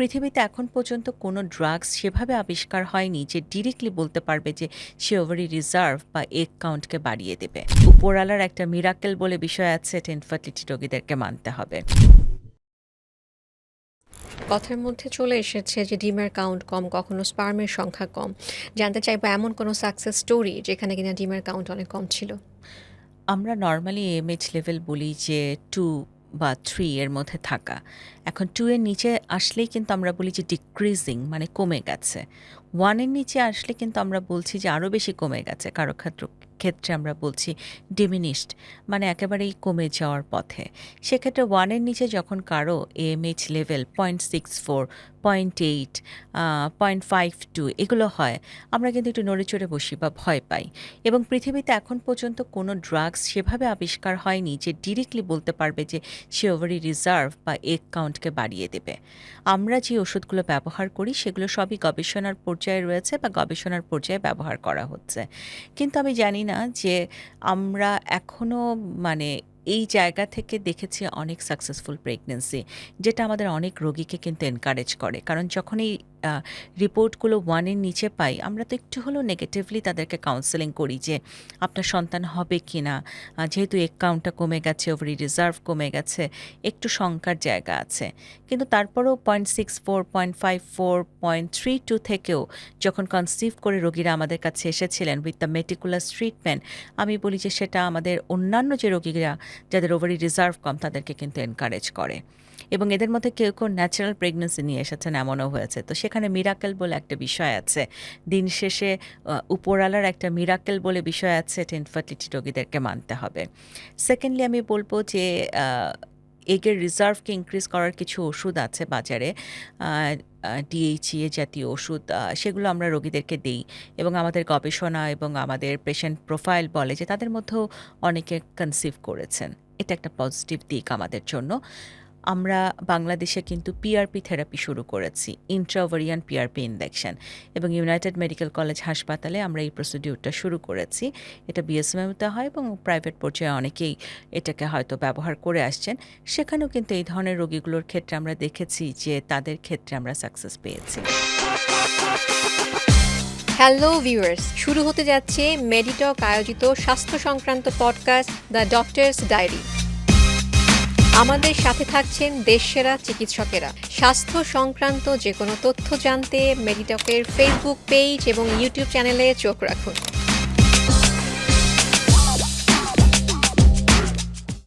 পৃথিবীতে এখন পর্যন্ত কোনো ড্রাগস সেভাবে আবিষ্কার হয়নি যে ডিরেক্টলি বলতে পারবে যে সে ওভারি রিজার্ভ বা এগ কাউন্টকে বাড়িয়ে দেবে। উপরালার একটা মিরাকেল বলে বিষয় আছে এটা ইনফার্টিলিটি রোগীদেরকে মানতে হবে। কথার মধ্যে চলে এসেছে যে ডিমের কাউন্ট কম কখনো স্পার্মের সংখ্যা কম। জানতে চাইব এমন কোনো সাকসেস স্টোরি যেখানে কিনা ডিমের কাউন্ট অনেক কম ছিল? আমরা নর্মালি এমএইচ লেভেল বলি যে টু বা থ্রি এর মধ্যে থাকা। এখন টু এর নিচে আসলেই কিন্তু আমরা বলি যে ডিক্রিজিং মানে কমে গেছে। ওয়ানের নিচে আসলে কিন্তু আমরা বলছি যে আরও বেশি কমে গেছে। কারও ক্ষেত্র, ক্ষেত্রে আমরা বলছি ডিমিনিশড মানে একেবারেই কমে যাওয়ার পথে। সেক্ষেত্রে ওয়ানের নিচে যখন কারও AMH level point six four point eight point five two এগুলো হয়, আমরা কিন্তু একটু নড়ে চড়ে বসি বা ভয় পাই। এবং পৃথিবীতে এখন পর্যন্ত কোনো ড্রাগস সেভাবে আবিষ্কার হয়নি যে ডিরেক্টলি বলতে পারবে যে সে ওভারি রিজার্ভ বা এগ কাউন্টকে বাড়িয়ে দেবে। আমরা যে ওষুধগুলো ব্যবহার করি, সেগুলো সবই গবেষণার পর্যায়ে রয়েছে বা গবেষণার পর্যায়ে ব্যবহার করা হচ্ছে। কিন্তু আমি জানি না যে আমরা এখনও মানে এই জায়গা থেকে দেখেছি অনেক সাকসেসফুল প্রেগনেন্সি যেটা আমাদের অনেক রোগীকে কিন্তু এনকারেজ করে। কারণ যখন এই রিপোর্টগুলো ওয়ানের নিচে পাই, আমরা তো একটু হলেও নেগেটিভলি তাদেরকে কাউন্সেলিং করি যে আপনার সন্তান হবে কি না যেহেতু এক কাউন্টটা কমে গেছে ওভারি রিজার্ভ কমে গেছে, একটু শঙ্কার জায়গা আছে। কিন্তু তারপরেও point six four point five four point three two থেকেও যখন কনসিভ করে রোগীরা আমাদের কাছে এসেছিলেন উইথ দ্য মেটিকুলাস ট্রিটমেন্ট আমি বলি যে সেটা আমাদের অন্যান্য যে রোগীরা, যাদের ওভারি রিজার্ভ কম, তাদেরকে কিন্তু এনকারেজ করে। এবং এদের মধ্যে কেউ কেউ ন্যাচারাল প্রেগনেন্সি নিয়ে এসেছেন এমনও হয়েছে। তো সেখানে মিরাকেল বলে একটা বিষয় আছে। দিন শেষে উপরালার একটা মিরাকেল বলে বিষয় আছে, এটা ইনফার্টিলিটি রোগীদেরকে মানতে হবে। সেকেন্ডলি আমি বলব যে এগের রিজার্ভকে ইনক্রিজ করার কিছু ওষুধ আছে বাজারে। ডিএইচইএ জাতীয় ওষুধ সেগুলো আমরা রোগীদেরকে দিই। এবং আমাদের গবেষণা এবং আমাদের পেশেন্ট প্রোফাইল বলে যে, তাদের মধ্যেও অনেকে কনসিভ করেছেন। এটা একটা পজিটিভ দিক আমাদের জন্য। আমরা বাংলাদেশে কিন্তু পিআরপি থেরাপি শুরু করেছি ইন্ট্রাভারিয়ান পিআরপি ইনজেকশন এবং ইউনাইটেড মেডিকেল কলেজ হাসপাতালে আমরা এই প্রসিডিউরটা শুরু করেছি। এটা বিএসএমএতে হয় এবং প্রাইভেট পর্যায়ে অনেকেই এটাকে হয়তো ব্যবহার করে আসছেন। সেখানেও কিন্তু এই ধরনের রোগীগুলোর ক্ষেত্রে আমরা দেখেছি যে তাদের ক্ষেত্রে আমরা সাকসেস পেয়েছি। হ্যালো ভিউয়ার্স শুরু হতে যাচ্ছে মেডিটক আয়োজিত স্বাস্থ্য সংক্রান্ত পডকাস্ট দ্য ডক্টরস ডায়েরি আমাদের সাথে থাকছেন দেশসেরা চিকিৎসকেরা। স্বাস্থ্য সংক্রান্ত যে কোনো তথ্য জানতে মেডিটকের ফেসবুক পেজ এবং ইউটিউব চ্যানেলে চোখ রাখুন।